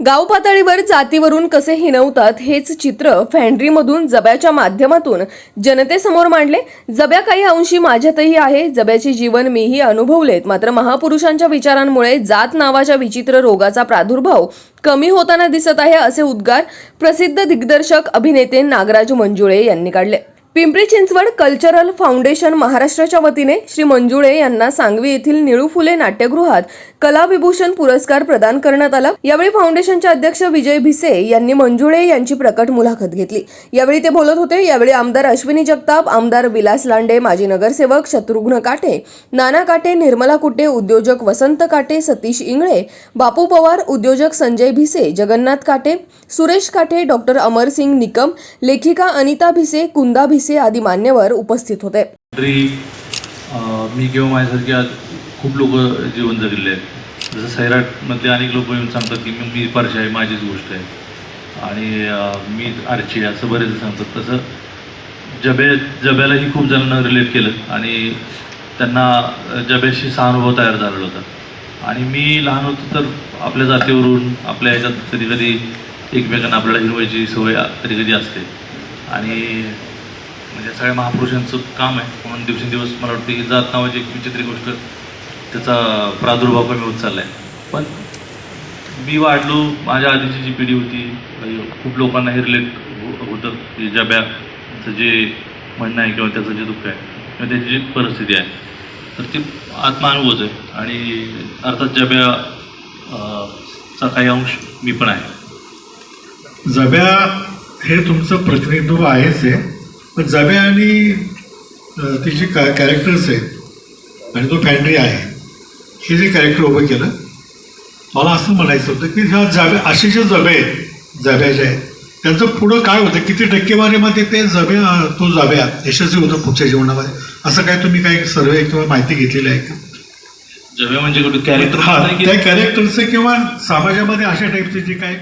गाव पातळीवर जातीवरून कसे हिनवतात हेच चित्र फॅन्ड्रीमधून जब्याच्या माध्यमातून जनतेसमोर मांडले. जब्या काही अंशी माझ्यातही आहे. जब्याचे जीवन मीही अनुभवलेत. मात्र महापुरुषांच्या विचारांमुळे जात नावाच्या विचित्र रोगाचा प्रादुर्भाव कमी होताना दिसत आहे असे उद्गार प्रसिद्ध दिग्दर्शक अभिनेते नागराज मंजुळे यांनी काढले. पिंपरी चिंचवड कल्चरल फाउंडेशन महाराष्ट्राच्या वतीने श्री मंजुळे यांना सांगवी येथील निळू फुले नाट्यगृहात कला विभूषण पुरस्कार प्रदान करण्यात आला. यावेळी फाउंडेशनचे अध्यक्ष विजय भिसे यांनी मंजुळे यांची प्रकट मुलाखत घेतली. यावेळी ते बोलत होते यावेळी आमदार अश्विनी जगताप आमदार विलास लांडे माजी नगरसेवक शत्रुघ्न काटे नाना काटे निर्मला कुटे उद्योजक वसंत काटे सतीश इंगळे बापू पवार उद्योजक संजय भिसे जगन्नाथ काटे सुरेश काटे डॉक्टर अमरसिंग निकम लेखिका अनिता भिसे कुंदा भिसे आदी मान्यवर उपस्थित होते. मी किंवा माझ्यासारख्या खूप लोक जीवन जगलेले आहेत. जसं सैराटमधले अनेक लोक येऊन सांगतात की मी मी परशा आहे माझीच गोष्ट आहे. आणि मी आर्ची आहे असं बरेच सांगतात. तसं जबे जब्यालाही खूप जणांना रिलेट केलं आणि त्यांना जब्याशी सहानुभव तयार झालेला होता. आणि मी लहान होतो तर आपल्या जातीवरून आपल्या ह्याच्यात कधी कधी एकमेकांना आपल्याला हिरवायची सवय कधी कधी असते. आणि म्हणजे सगळ्या महापुरुषांचं काम आहे. म्हणून दिवसेंदिवस मला वाटतं ही जात नावाची एक विचित्र गोष्ट त्याचा प्रादुर्भाव कमी होत चालला आहे पण मी वाढलो माझ्या आधीची जी पिढी होती म्हणजे खूप लोकांना हे रिलेट होतं की जब्याचं जे म्हणणं आहे किंवा त्याचं जे दुःख आहे किंवा त्याची जी परिस्थिती आहे तर ती आत्मानुभवच आहे. आणि अर्थात जब्या चा काही अंश मी पण आहे. जब्या हे तुमचं प्रतिनिधित्व आहेच आहे पण जब्या आणि तिची कॅ कॅरेक्टर्स आहेत आणि तो फॅन्ड्री आहे हे जे कॅरेक्टर उभं केलं मला असं म्हणायचं होतं की ह्या जब्या असे जे जबे आहेत जब्या जे आहेत त्यांचं पुढं काय होतं? किती टक्केवारीमध्ये ते जबे तो जब्या यशस्वी होतं पुढच्या जीवनामध्ये असं काय तुम्ही काही सर्वे किंवा माहिती घेतलेली आहे का? जब्या म्हणजे कुठे कॅरेक्टर हा त्या कॅरेक्टरचं किंवा समाजामध्ये अशा टाईपचे जे काय